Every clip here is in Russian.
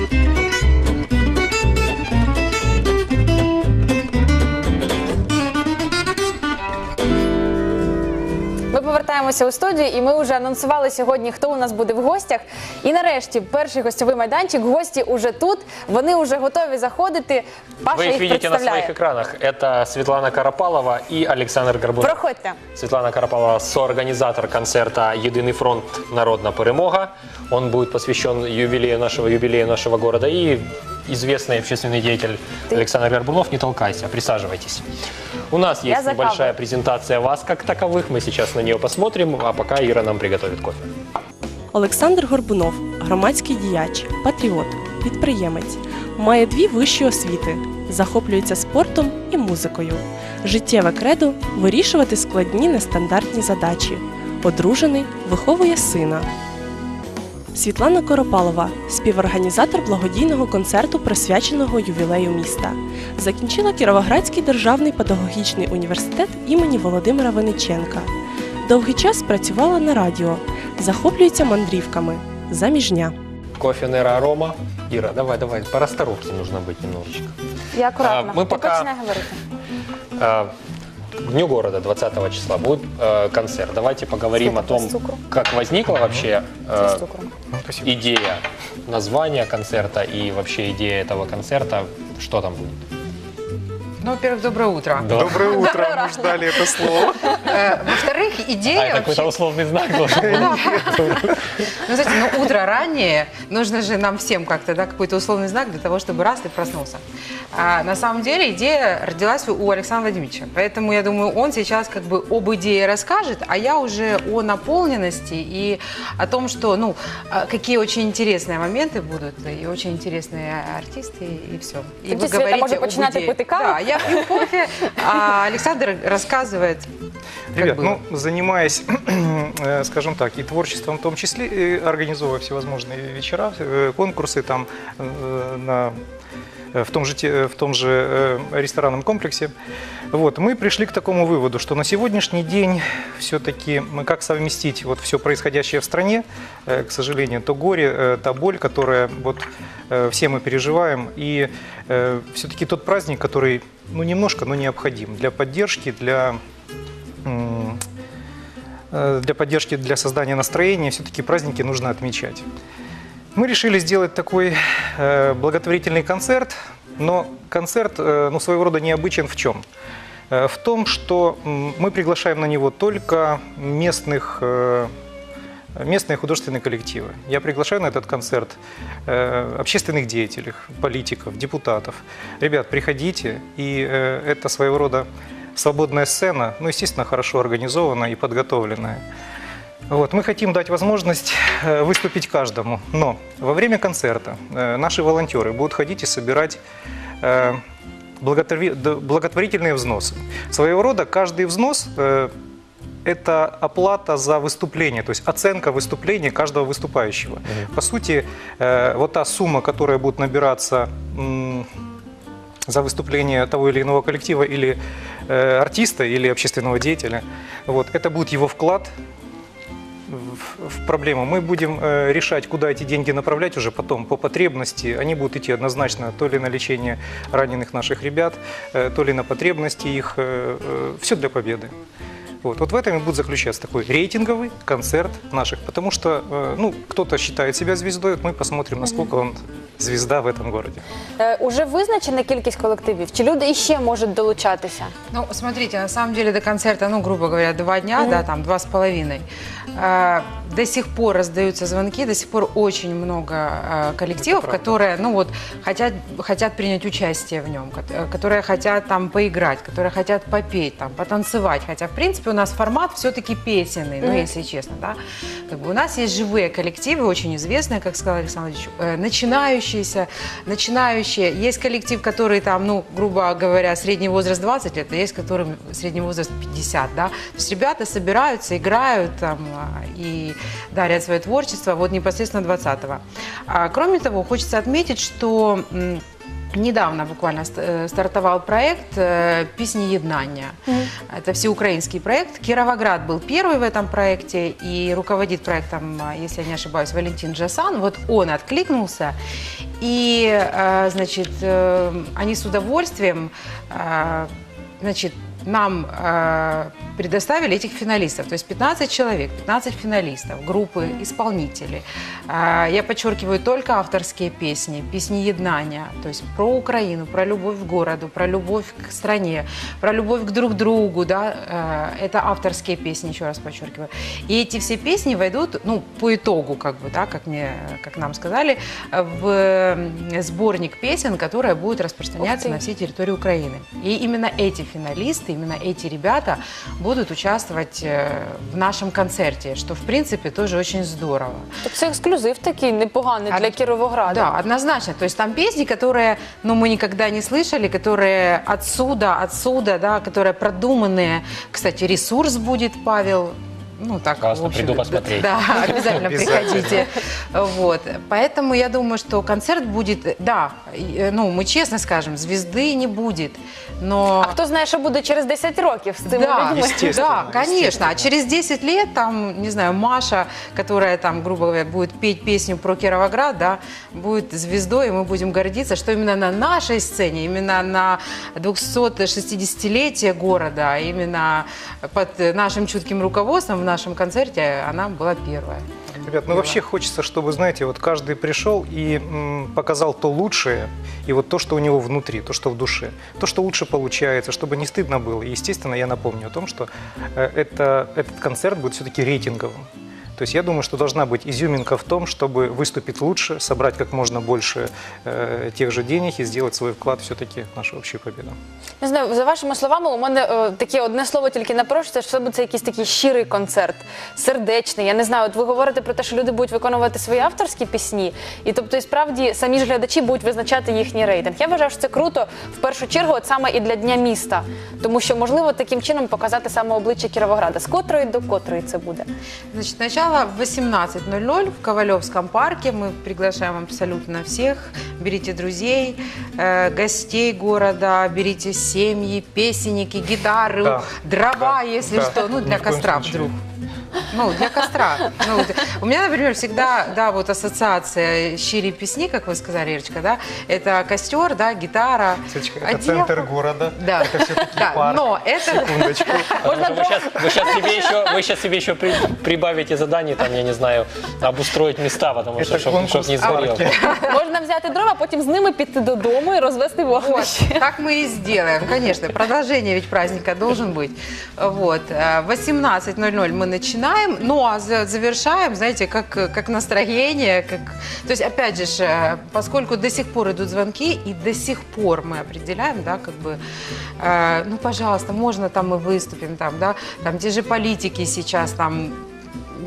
Ми повертаємося у студію, і ми вже анонсували сьогодні, хто у нас буде в гостях. І нарешті перший гостьовий майданчик. Гості уже тут. Вони вже готові заходити. Паша Вы их їх видите на представляє. своих экранах. Это Светлана Карапалова и Александр Горбунов. Проходьте. Светлана Карапалова – соорганизатор концерта «Единый фронт. Народна перемога». Он будет посвящен юбилею нашего, юбилею нашего города. И известный общественный деятель Александр Горбунов. Не толкайся, присаживайтесь. У нас Я есть за небольшая кавой. презентация вас как таковых. Мы сейчас на нее посмотрим, а пока Ира нам приготовит кофе. Олександр Горбунов, громадський діяч, патріот, підприємець, має дві вищі освіти, захоплюється спортом і музикою. Життєве кредо вирішувати складні нестандартні задачі. Одружений, виховує сина. Світлана Коропалова, співорганізатор благодійного концерту, присвяченого ювілею міста. Закінчила Кіровоградський державний педагогічний університет імені Володимира Винниченка. Довгий час працювала на радіо, захоплюється мандрівками. Заміжня. Кофе Нера Арома. Ира, давай, давай, по расторопке нужно быть немножечко. Я акуратно. А, ми Ти пока- починай говорити. Э, К Дню города 20 числа будет э, концерт. Давайте поговорим о том, как возникла вообще э, идея названия концерта и вообще идея этого концерта. Что там будет? Ну, во-первых, доброе утро. Да. Доброе утро, мы ждали это слово. Э, Во-вторых, А, идея это какой-то условный знак должен быть. Ну, знаете, ну, утро раннее, нужно же нам всем как-то, да, какой-то условный знак для того, чтобы раз ты проснулся. А, на самом деле идея родилась у Александра Владимировича, поэтому я думаю, он сейчас как бы об идее расскажет, а я уже о наполненности и о том, что, ну, а, какие очень интересные моменты будут, и очень интересные артисты, и все. И Тоді Света може починати пити каву. Да, я пью кофе, а Александр рассказывает, Ребят, ну, занимаясь, э, скажем так, и творчеством в том числе, организовывая всевозможные вечера, э, конкурсы там э, на в том же, в том же ресторанном комплексе. Вот, мы пришли к такому выводу, что на сегодняшний день все-таки мы как совместить вот все происходящее в стране, к сожалению, то горе, та боль, которая вот все мы переживаем, и все-таки тот праздник, который ну, немножко, но необходим для поддержки, для э, для поддержки, для создания настроения, все-таки праздники нужно отмечать. Мы решили сделать такой э, благотворительный концерт, но концерт э, ну, своего рода необычен в чем? Э, в том, что мы приглашаем на него только местных, местные художественные коллективы. Я приглашаю на этот концерт э, общественных деятелей, политиков, депутатов. Ребят, приходите, и э, это своего рода свободная сцена, ну, естественно, хорошо организованная и подготовленная. Вот, мы хотим дать возможность э, выступить каждому, но во время концерта э, наши волонтеры будут ходить и собирать э, благотворительные взносы. Своего рода каждый взнос это оплата за выступление, то есть оценка выступления каждого выступающего. По сути, э, вот та сумма, которая будет набираться за выступление того или иного коллектива или э, артиста или общественного деятеля, вот, это будет его вклад в, в проблему. Мы будем э, решать, куда эти деньги направлять уже потом по потребности. Они будут идти однозначно то ли на лечение раненых наших ребят, э, то ли на потребности их. все для победы. Вот. вот в этом и будет заключаться такой рейтинговый концерт наших, потому что э, ну, кто-то считает себя звездой, вот мы посмотрим, насколько он звезда в этом городе. Е, Уже визначена кількість колективів? Чи люди іще можуть долучатися? Ну, смотрите, на самом деле до концерта, ну, грубо говоря, два дня, да, там, два с половиной. А, До сих пор раздаются звонки, до сих пор очень много а, коллективов, правда. которые, ну, вот, хотят, хотят принять участие в нем, кот- э, которые хотят там поиграть, которые хотят попеть, там, потанцевать. Хотя, в принципе, у нас формат все-таки песенный, ну, если честно, да. Как бы у нас есть живые коллективы, очень известные, как сказал Александр Ильич, э, начинающиеся, начинающие. Есть коллектив, который там, ну, грубо говоря, средний возраст 20 лет, а есть которым средний возраст 50, да. То есть ребята собираются, играют там а, и дарят свое творчество вот непосредственно 20-го. А, кроме того, хочется отметить, что Недавно буквально э, стартовал проект э, «Песни Еднания». Это всеукраинский проект. Кировоград был первый в этом проекте, и руководит проектом, а, если я не ошибаюсь, Валентин Джасан. Вот он откликнулся И, э, значит, они с удовольствием, значит, нам э, предоставили этих финалистов. То есть 15 человек, 15 финалистов, группы, исполнителей. Э, Я подчеркиваю только авторские песни, песни еднания, то есть про Украину, про любовь к городу, про любовь к стране, про любовь к друг другу, да, э, это авторские песни, еще раз подчеркиваю. И эти все песни войдут, ну, по итогу, как бы, да, как мне, как нам сказали, в сборник песен, которая будет распространяться на всей территории Украины. И именно эти финалисты, именно эти ребята будут участвовать э, в нашем концерте, что, в принципе, тоже очень здорово. Так це ексклюзив такий непоганий для Од- Кіровограда. Да, однозначно. То есть там песни, которые, ну, мы никогда не слышали, которые отсюда, отсюда, да, которые продуманные. Кстати, ресурс будет, Павел. Ну, так, Классно, в общем, приду посмотреть. Да, обязательно Обязательно. приходите. Вот. Поэтому я думаю, что концерт будет, да, и, ну, мы честно скажем, звезды не будет, но... А хто знає, що буде через 10 років з цими Да, людьми? Да, конечно. А через 10 лет, там, не знаю, Маша, которая там, грубо говоря, будет петь песню про Кировоград, да, будет звездой, и мы будем гордиться, что именно на нашей сцене, именно на 260-летие города, именно под нашим чутким руководством в нашем концерте она была первая. Ребят, ну вообще хочется, чтобы, знаете, вот каждый пришел и м, показал то лучшее, и вот то, что у него внутри, то, что в душе, то, что лучше получается, чтобы не стыдно было. И, естественно, я напомню о том, что э, это, этот концерт будет все-таки рейтинговым. То есть я думаю, что должна быть изюминка в том, чтобы выступить лучше, собрать как можно больше э, тех же денег и сделать свой вклад все-таки в нашу общую победу. Не знаю, за вашими словами, у мене е, таке одне слово тільки напрошується, що це якийсь такий щирий концерт, сердечний. Я не знаю, от ви говорите про те, що люди будуть виконувати свої авторські пісні, і тобто, і справді самі ж глядачі будуть визначати їхній рейтинг. Я вважаю, що це круто в першу чергу, от саме і для дня міста, тому що можливо таким чином показати саме обличчя Кіровограда. З котрої до котрої це буде? Значит, начало в 18.00 в Ковалевском парке. Мы приглашаем абсолютно всех. Берите друзей, э, гостей города, берите семьи, песенники, гитары, Да. дрова, Да. если Да. что. Ну, Ни для в коем костра случае. вдруг. Ну, для костра. Ну, вот у меня, например, всегда, да, вот ассоциация щири песни, как вы сказали, Ирочка, да, это костер, да, гитара. Светочка, это одежда. центр города, Да, это все-таки да, парк. но это... Секундочку. Потому что вы сейчас, вы щас себе еще, вы щас себе еще при- прибавите заданий, там, я не знаю, обустроить места, потому что, Это чтобы конкурс не в сгорел. парке. Можна взяти дрова, потім з ними піти додому і розвести Вот, вогнище. так мы и сделаем, конечно. Продолжение ведь праздника должен быть. Вот. э, В 18.00 мы начинаем, ну а за- завершаем, знаете, как, как настроение. Как... То есть, опять же, э, поскольку до сих пор идут звонки, и до сих пор мы определяем, да, как бы, э, ну, пожалуйста, можно там мы выступим, там, да, там те же политики сейчас там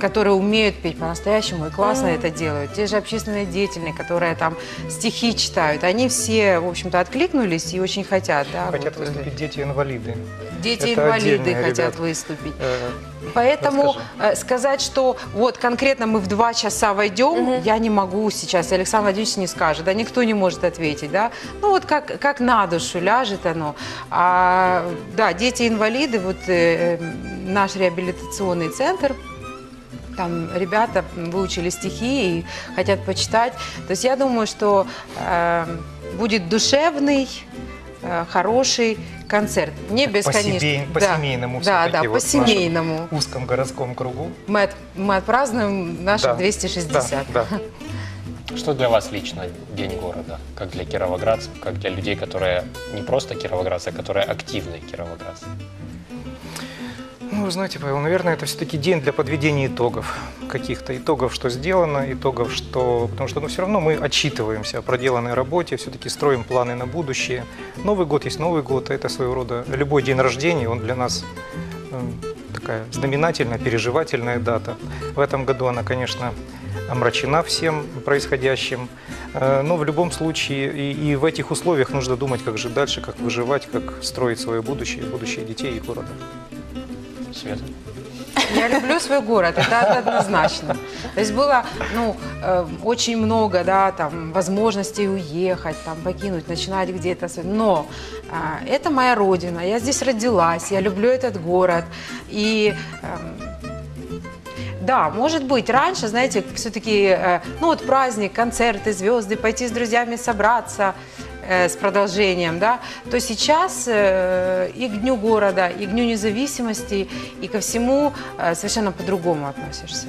которые умеют петь по-настоящему и классно это делают. Те же общественные деятели, которые там стихи читают, они все, в общем-то, откликнулись и очень хотят. Да, Хотят вот, э, выступить дети-инвалиды. Дети-инвалиды хотят ребята. выступить. Э, Поэтому Расскажи. э, сказать, что вот конкретно мы в два часа войдем, я не могу сейчас. Александр Владимирович не скажет, да никто не может ответить, да. Ну вот как, как на душу ляжет оно. А, да, дети-инвалиды, вот э, наш реабилитационный центр, там ребята выучили стихи и хотят почитать. То есть я думаю, что э, будет душевный, э, хороший концерт. Не бесконечно. По-семей- Да. по-семейному Да, всё-таки да, вот в нашем по-семейному. узком городском кругу. Мы, от- мы отпразднуем наши Да. 260. Да, да. Что для вас лично День города? Как для кировоградцев, как для людей, которые не просто кировоградцы, а которые активные кировоградцы? Ну, вы знаете, Павел, наверное, это все-таки день для подведения итогов. Каких-то итогов, что сделано, итогов, что... Потому что ну, все равно мы отчитываемся о проделанной работе, все-таки строим планы на будущее. Новый год есть Новый год, а это своего рода... Любой день рождения, он для нас э, такая знаменательная, переживательная дата. В этом году она, конечно, омрачена всем происходящим. Э, Но в любом случае и, и в этих условиях нужно думать, как жить дальше, как выживать, как строить свое будущее, будущее детей и города. Света? Я люблю свой город, это однозначно. То есть было ну, э, очень много да, там, возможностей уехать, там, покинуть, начинать где-то. Но а, это моя родина, я здесь родилась, я люблю этот город. И эм, Да, может быть, раньше, знаете, все-таки, ну вот праздник, концерты, звезды, пойти с друзьями собраться э, с продолжением, да, то сейчас э, и к Дню города, и к Дню независимости, и ко всему э, совершенно по-другому относишься.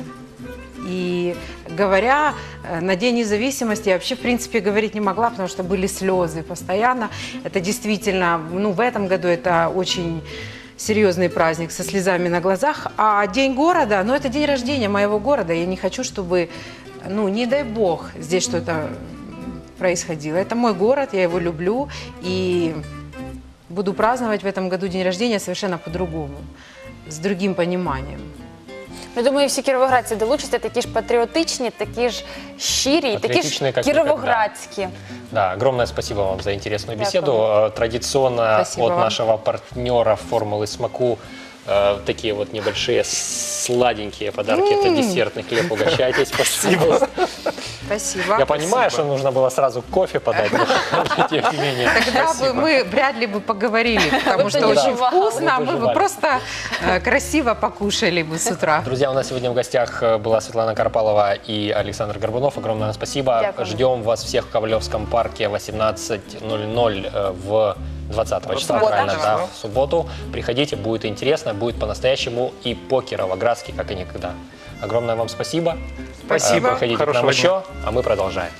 И говоря на День независимости, я вообще, в принципе, говорить не могла, потому что были слезы постоянно. Это действительно, ну, в этом году это очень серьезный праздник со слезами на глазах. А День города, ну, это день рождения моего города. Я не хочу, чтобы, ну, не дай бог, здесь что-то происходило. Это мой город, я его люблю. И буду праздновать в этом году день рождения совершенно по-другому, с другим пониманием. Я думаю, всі кіровоградці долучаться такі ж патріотичні, такі ж щирі, і такі ж Патріотичні, як кіровоградські. Да, огромное спасибо вам за интересную Дякую. беседу. Э, Традиционно Спасибо от вам. нашего партнера формулы Смаку э, такие вот небольшие сладенькие подарки. Это десертный хлеб. Угощайтесь. Спасибо. Спасибо. Я понимаю, что нужно было сразу кофе подать, но тем не менее. Тогда бы спасибо. мы вряд ли бы поговорили, потому что очень вкусно, бы мы бы просто э, красиво покушали бы с утра. Друзья, у нас сегодня в гостях э, была Светлана Карпалова и Александр Горбунов. Огромное спасибо. Ждем вас всех в Ковалевском парке 18.00 э, в 20 числа, субботу. правильно, да, в субботу. Приходите, будет интересно, будет по-настоящему и по-кировоградски, как и никогда. Огромное вам спасибо. Спасибо. Э, Приходите к нам Хорошего дня. еще, а мы продолжаем.